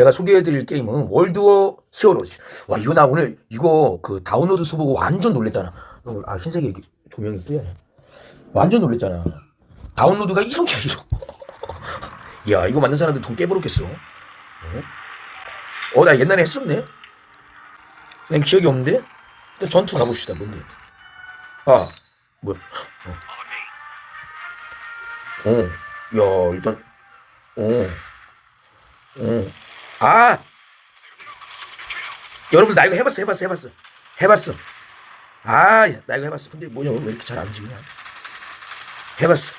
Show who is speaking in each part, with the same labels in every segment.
Speaker 1: 제가 소개해드릴 게임은 월드워 히어로즈. 와, 이거 나 오늘 이거 그 다운로드 수 보고 완전 놀랬잖아. 어, 아, 흰색이 이렇게 조명이 뜨네. 완전 놀랬잖아. 다운로드가 1억이야, 1억. 야, 이거 만든 사람들 돈 깨버렸겠어. 어? 어, 나 옛날에 했었네? 난 기억이 없는데? 일단 전투 가봅시다, 뭔데? 아, 뭐야. 어. 어, 야, 일단, 어. 어. 아! 여러분, 나 이거 해봤어, 해봤어, 해봤어. 해봤어. 아, 나 이거 해봤어. 근데 뭐냐, 왜 이렇게 잘 안 움직이냐. 해봤어.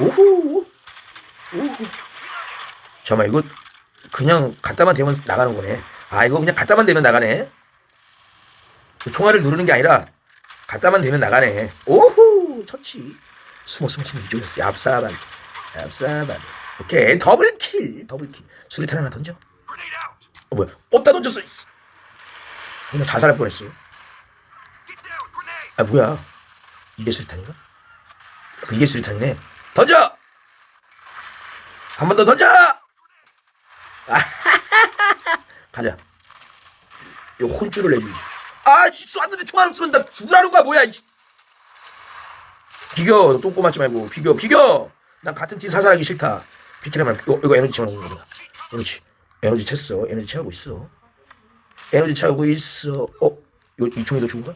Speaker 1: 오호! 오호! 잠깐만, 이거 그냥 갖다만 대면 나가는 거네. 아, 이거 그냥 갖다만 대면 나가네. 그 총알을 누르는 게 아니라 갖다만 대면 나가네. 오호! 처치. 숨어, 숨어, 숨어. 이쪽에서 얍사반. 얍사반. 오케이. 더블킬. 더블킬. 수리탄 하나 던져. 어, 뭐야. 어디다 던졌어. 그냥 자살할 뻔했어. 아, 뭐야. 이게 수리탄인가? 그 이게 수리탄이네. 던져! 한 번 더 던져! 가자. 이 혼쭐을 내주지. 아, 씨, 쐈는데 총알 없으면 나 죽으라는 거야, 뭐야. 너 똥꼬 맞지 말고. 비겨, 비겨! 난 같은 팀 사살하기 싫다. 비키라면, 이거, 이거 에너지 채워놓는 거야. 그렇지. 에너지 챘어. 에너지 채우고 있어. 에너지 채우고 있어. 어? 요, 이 총이 더 좋은가?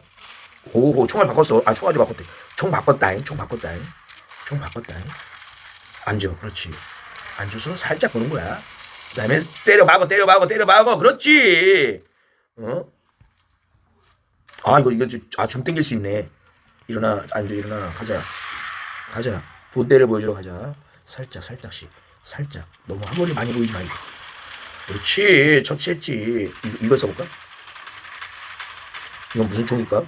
Speaker 1: 오호, 총알 바꿨어. 아, 총알이 바꿨대. 총 바꿨다잉. 총 바꿨다잉. 총 바꿨다잉. 앉아. 그렇지. 앉아서 살짝 보는 거야. 그 다음에 때려 박어, 때려 박어, 때려 박어. 그렇지. 어? 아, 이거, 이거, 좀- 아, 좀 땡길 수 있네. 일어나, 앉아, 일어나. 가자. 가자. 본때를 보여주러 가자. 살짝, 살짝씩. 살짝. 너무 한 번에 많이 보이지 말고. 그렇지. 처치했지. 이거, 이거 써볼까? 이건 무슨 총일까?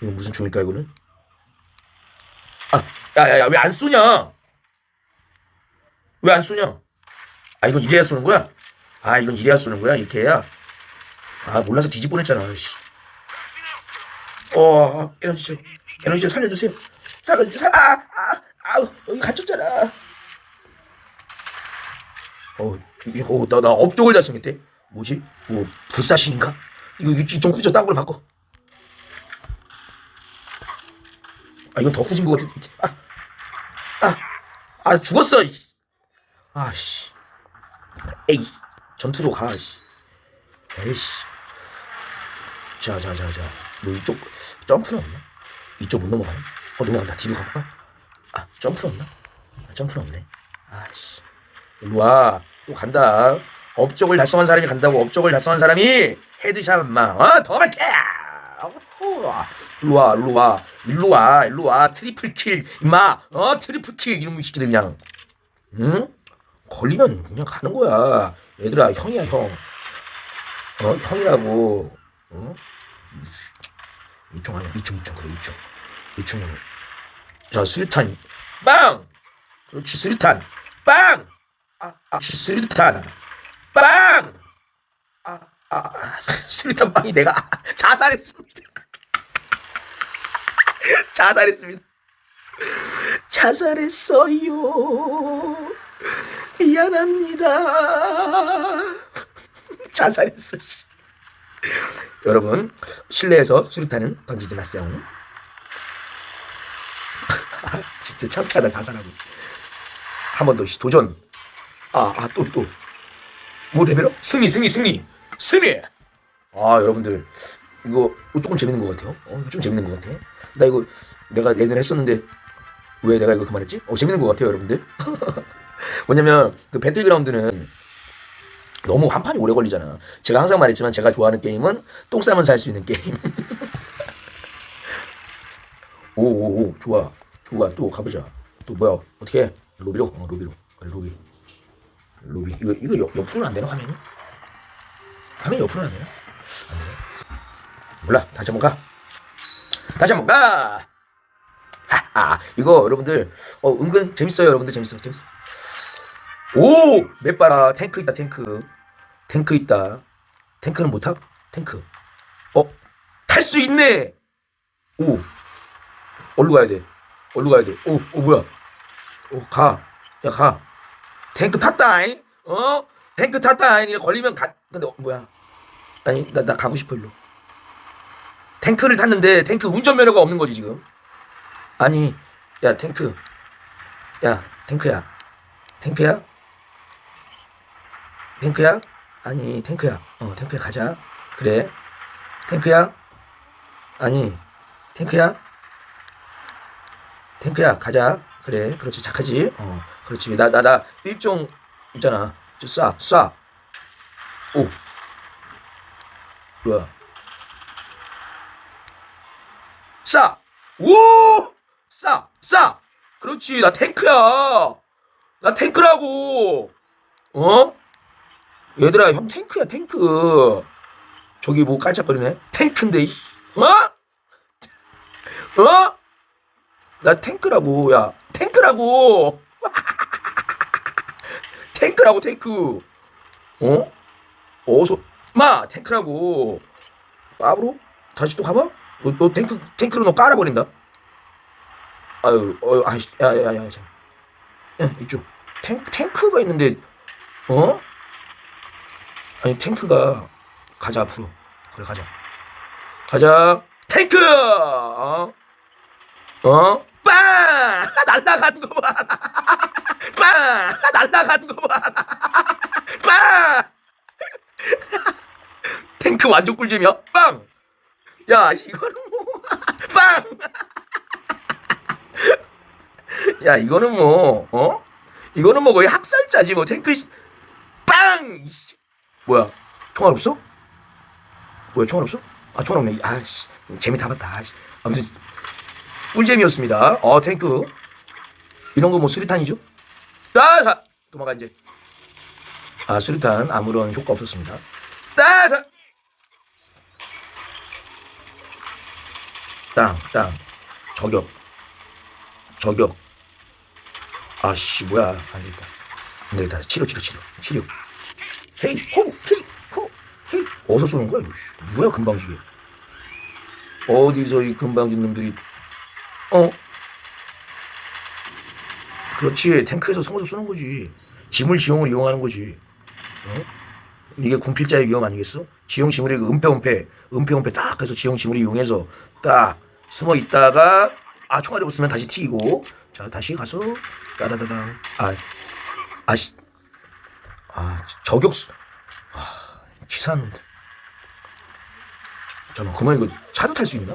Speaker 1: 이건 무슨 총일까, 이거는? 아, 야, 야, 야, 왜 안 쏘냐? 왜 안 쏘냐? 아, 이건 이래야 쏘는 거야? 아, 이건 이래야 쏘는 거야? 이렇게 해야? 아, 몰라서 뒤집 뻔했잖아, 씨. 어, 아, 에너지 좀, 에너지 좀 살려주세요. 살려주세요. 아, 아, 아, 여기 갇혔잖아. 어, 어, 나, 나 업종을 달성했대. 뭐지? 뭐, 불사신인가? 이거, 이거 좀 후져, 딴 걸로 바꿔. 아, 이건 더 후진 것 같은데. 아, 아, 아, 죽었어. 이. 아, 씨. 에이, 전투로 가, 씨. 에이씨. 자, 자, 자, 자. 뭐 이쪽, 점프는 없나? 이쪽 못 넘어가나? 어, 넘어간다. 뒤로 가볼까? 아, 점프는 없나? 아, 점프는 없네. 아씨. 일로 와. 또 간다. 업적을 달성한 사람이 간다고 업적을 달성한 사람이 헤드샷 마. 어? 더 갈게. 일로 와, 일로 와, 일로 와, 일로 와. 트리플 킬, 임마. 어, 트리플 킬 이놈의 새끼들 그냥. 응? 걸리면 그냥 가는 거야. 얘들아, 형이야, 형. 어, 형이라고. 어? 이쪽 아니야, 이쪽, 이쪽, 그래, 이쪽. 이쪽은. 자, 수류탄. 빵! 그렇지, 수류탄. 빵! 아, 아, 수류탄. 빵! 아, 아, 아, 수류탄 빵이 내가 자살했습니다. 자살했습니다. 자살했어요. 미안합니다. 자살했어. 씨. 여러분 실내에서 수류탄은 던지지 마세요. 진짜 창피하다 자살하고. 한 번 더 도전. 아, 아, 또, 또. 뭐 레벨업? 승리, 승리, 승리. 승리! 아, 여러분들. 이거, 이거 조금 재밌는 것 같아요. 어, 좀 재밌는 것 같아요. 나 이거 내가 예전에 했었는데 왜 내가 이거 그만했지? 어, 재밌는 것 같아요, 여러분들. 뭐냐면 그 배틀그라운드는 너무 한 판이 오래 걸리잖아. 제가 항상 말했지만 제가 좋아하는 게임은 똥 싸면 살 수 있는 게임. 오오오 좋아 좋아 또 가보자. 또 뭐야 어떻게 해? 로비로 어 로비로 그래 로비 로비 이거 이거 옆, 옆으로는 안 되나 화면이? 화면 옆으로는 안 되나? 안 되나? 몰라 다시 한번 가. 다시 한번 가. 하하 이거 여러분들 어 은근 재밌어요 여러분들 재밌어 재밌어. 오! 맵 봐라. 탱크 있다, 탱크. 탱크 있다. 탱크는 못 타? 탱크. 어? 탈 수 있네! 오. 어디로 가야 돼? 어디로 가야 돼? 오, 오, 뭐야? 오, 가. 야, 가. 탱크 탔다 아잉? 어? 탱크 탔다잉? 이래 걸리면 가 근데 어, 뭐야? 아니 나, 나 가고 싶어 일로. 탱크를 탔는데 탱크 운전면허가 없는 거지 지금. 아니 야 탱크. 야 탱크야. 탱크야? 탱크야? 아니 탱크야. 어 탱크야 가자. 그래. 탱크야? 아니 탱크야? 탱크야 가자. 그래 그렇지 착하지? 어. 어 그렇지. 나 나 나 일종 있잖아. 쏴쏴오. 뭐야? 쏴오쏴쏴 그렇지 나 탱크야. 나 탱크라고. 어? 얘들아 형 탱크야 탱크. 저기 뭐 깔짝거리네. 탱크인데 어? 어? 나 탱크라고 야. 탱크라고. 탱크라고 탱크. 어? 어서 마 탱크라고. 빠으로 다시 또 가봐. 너, 너 탱크 탱크로 너 깔아버린다. 아유 어유 아씨 야야야 자. 야 이쪽 탱 탱크가 있는데 어? 아니 탱크가 가자 앞으로 그래 가자 가자 탱크 어? 어? 날라간 거 봐. 빵! 날라간 거 봐. 빵! 탱크 완전 꿀잼이야. 빵! 야, 이거는 뭐. 빵! 야, 이거는 뭐, 어? 이거는 뭐 거의 학살자지, 뭐. 탱크, 빵! 뭐야, 총알 없어? 뭐야, 총알 없어? 아, 총알 없네. 아, 씨. 재미 다 봤다. 아, 아무튼. 꿀잼이었습니다. 어, 탱크. 이런 거 뭐 수리탄이죠? 따자! 도망가, 이제. 아, 수리탄. 아무런 효과 없었습니다. 따자! 땅, 땅. 저격. 저격. 아씨, 뭐야. 안 되겠다. 안 되겠다. 치료, 치료, 치료. 치료. 헤이, 호, 헤이, 호, 헤이. 어디서 쏘는 거야? 누구야, 금방지게. 어디서 이 금방진 놈들이 어? 그렇지. 탱크에서 숨어서 쓰는 거지. 지물 지형을 이용하는 거지. 어? 이게 군필자의 위험 아니겠어? 지형 지물이 그 은폐 은폐 은폐 은폐 딱 해서 지형 지물이 이용해서 딱 숨어 있다가 아 총알이 없으면 다시 튀고 자 다시 가서 따다다당 아 아시 아 저격수 아 치사합니다 잠깐 그만 이거 차도 탈 수 있나?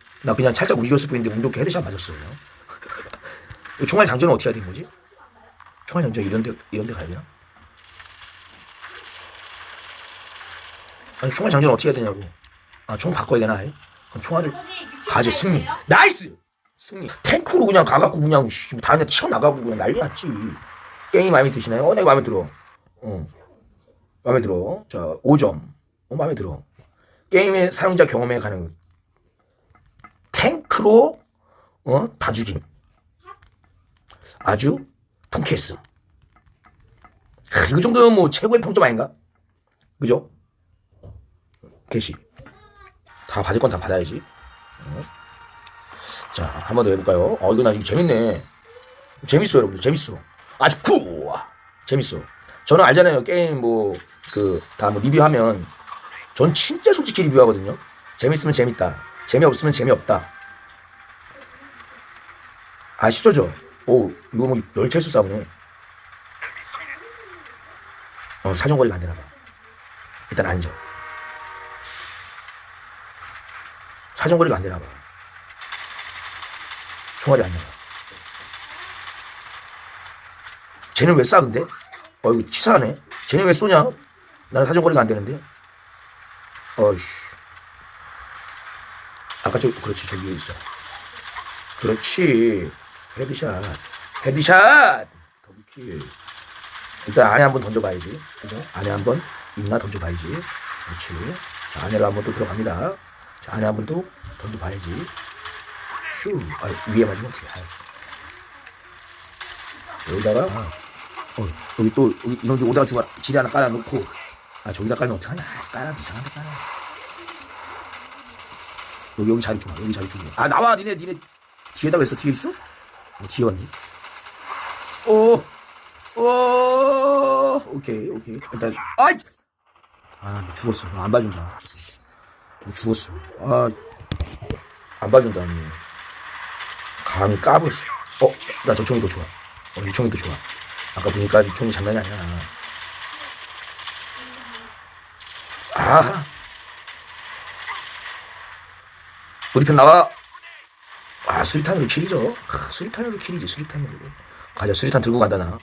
Speaker 1: 나 그냥 살짝 움직였을 뿐인데 운 좋게 헤드샷 맞았어요. 총알 장전은 어떻게 해야 되는 거지? 총알 장전 이런 데, 이런 데 가야 되나? 아니, 총알 장전 어떻게 해야 되냐고. 아, 총 바꿔야 되나, 아예? 그럼 총알을, 가지, 승리. 나이스! 승리. 탱크로 그냥 가갖고 그냥, 씨, 다 그냥 튀어나가고 그냥 난리 났지. 게임 마음에 드시나요? 어, 내 마음에 들어. 어. 마음에 들어. 자, 5점. 어, 마음에 들어. 게임의 사용자 경험에 가는 탱크로 어, 다 죽인 아주 통쾌했음. 하, 이거 정도면 뭐 최고의 평점 아닌가? 그죠? 개시. 다 받을 건 다 받아야지. 어. 자, 한 번 더 해볼까요? 어, 이거 나 이거 재밌네. 재밌어, 여러분들. 재밌어. 아주 쿠! 재밌어. 저는 알잖아요. 게임 뭐, 그, 다 뭐 리뷰하면, 전 진짜 솔직히 리뷰하거든요. 재밌으면 재밌다. 재미없으면 재미없다. 아시죠, 저? 오, 이거 뭐 열차에서 싸우네. 어, 사정거리가 안 되나 봐. 일단 앉아. 사정거리가 안 되나 봐. 총알이 안 나가. 쟤는 왜 쏴, 근데? 어, 이거 치사하네. 쟤는 왜 쏘냐? 나는 사정거리가 안 되는데. 어이씨. 아까 저, 그렇지, 저기 있어. 그렇지. 헤드샷. 헤드샷! 더블킬. 일단 안에 한번 던져봐야지. 그죠? 안에 한번 있나 던져봐야지. 그렇지. 자, 안에로 한번 또 들어갑니다. 자, 안에 한번 또 던져봐야지. 슈. 아, 위에 맞으면 어떻게 해. 여기다가, 아, 어, 여기 또, 여기 이놈들 오다가 주가 지리 하나 깔아놓고, 아, 저기다 깔면 어떡하냐. 아, 깔아도 이상한데 깔아. 여기, 여기 자리 좀, 여기 자리 좀. 아, 나와, 니네, 니네. 뒤에다가 있어? 뒤에 있어? 어, 뒤에 왔니? 오, 오, 오케이, 오케이. 일단, 아이! 아, 너 죽었어. 너 안 봐준다. 너 죽었어. 아, 안 봐준다, 니. 감히 까불었어. 어, 나 저 총이 더 좋아. 어, 이 총이 더 좋아. 아까 보니까 이 총이 장난이 아니야. 아. 우리 편 나와. 아, 수리탄으로 킬이죠. 아, 수리탄으로 킬이지, 수리탄으로. 가자, 수리탄 들고 간다, 나.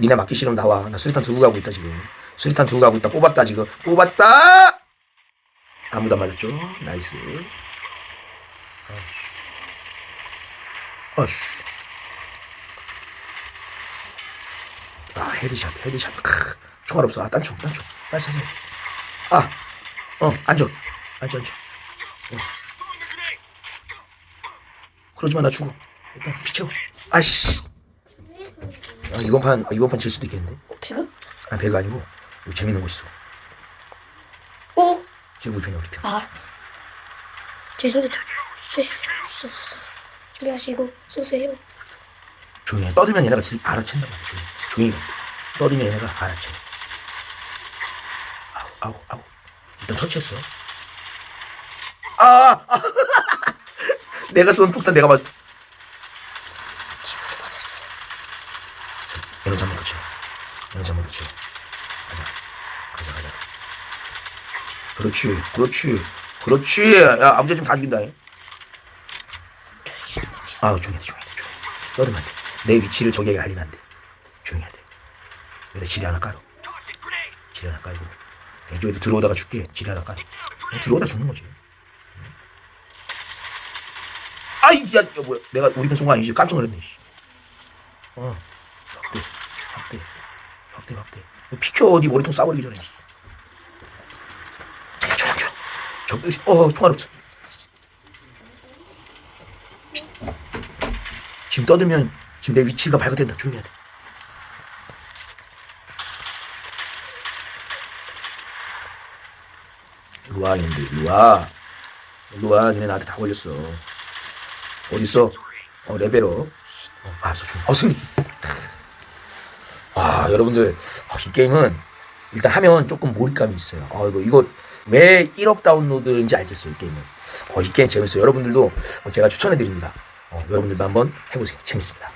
Speaker 1: 니네 맞기 싫으면 나와. 나 수리탄 들고 가고 있다, 지금. 수리탄 들고 가고 있다. 뽑았다, 지금. 뽑았다! 아무도 안 맞았죠? 나이스. 어쉬. 아, 헤드샷, 헤드샷. 크. 총알 없어. 아, 딴총, 딴총. 빨리 사자. 아, 어, 앉아. 앉아, 앉아. 그러지 마, 나 죽어. 일단 비켜. 아씨. 아, 이번 판, 아, 이번 판 질 수도 있겠네.
Speaker 2: 배급?
Speaker 1: 아, 배가 아니고, 이거 재밌는 거 있어.
Speaker 2: 오!
Speaker 1: 지금 우리 편이야, 우리 편.
Speaker 2: 아. 죄송합니다. 쏘쏘쏘쏘 준비하시고 쏘세요.
Speaker 1: 조용히 해. 떠들면 얘네가 지- 알아챈단 말이야, 조용히. 조용히 해. 떠들면 얘네가 알아채. 아우, 아우, 아우. 일단 터치했어. 아! 아. 내가 쏜 폭탄 내가 맞
Speaker 2: 지금도 맞았어요.
Speaker 1: 에너지 한번 터치. 에너지 한번 터치. 가자. 가자, 가자. 그렇지, 그렇지, 그렇지. 야, 아버지 지금 다 죽인다. 잉. 아, 조용히 해, 조용히 해, 조용히 해. 떠들면 안 돼. 내 위치를 적에게 알리면 안 돼. 조용히 돼. 여기다 지뢰 하나 깔어. 지뢰 하나 깔고. 이쪽에도 들어오다가 죽게. 지뢰 하나 깔어. 들어오다 죽는 거지. 아이, 야, 야, 뭐야. 내가 우리 편 송거 아니지. 깜짝 놀랐네, 씨. 어. 확대, 확대, 확대, 확대. 너 비켜, 어디 머리통 싸버리기 전에. 씨. 조용, 조용. 저, 어, 총알 없어. 지금 떠들면 지금 내 위치가 발각된다. 조용히 해야 돼. 와, 이놈들. 일로 와. 니네 나한테 다 걸렸어. 어딨어? 어, 레벨업. 어, 알았어. 좀. 어, 승리. 아, 여러분들. 어, 이 게임은 일단 하면 조금 몰입감이 있어요. 어, 이거, 이거 왜 1억 다운로드인지 알겠어요. 이 게임은. 어, 이 게임 재밌어요. 여러분들도 어, 제가 추천해 드립니다. 어, 여러분들도 한번 해보세요. 재밌습니다.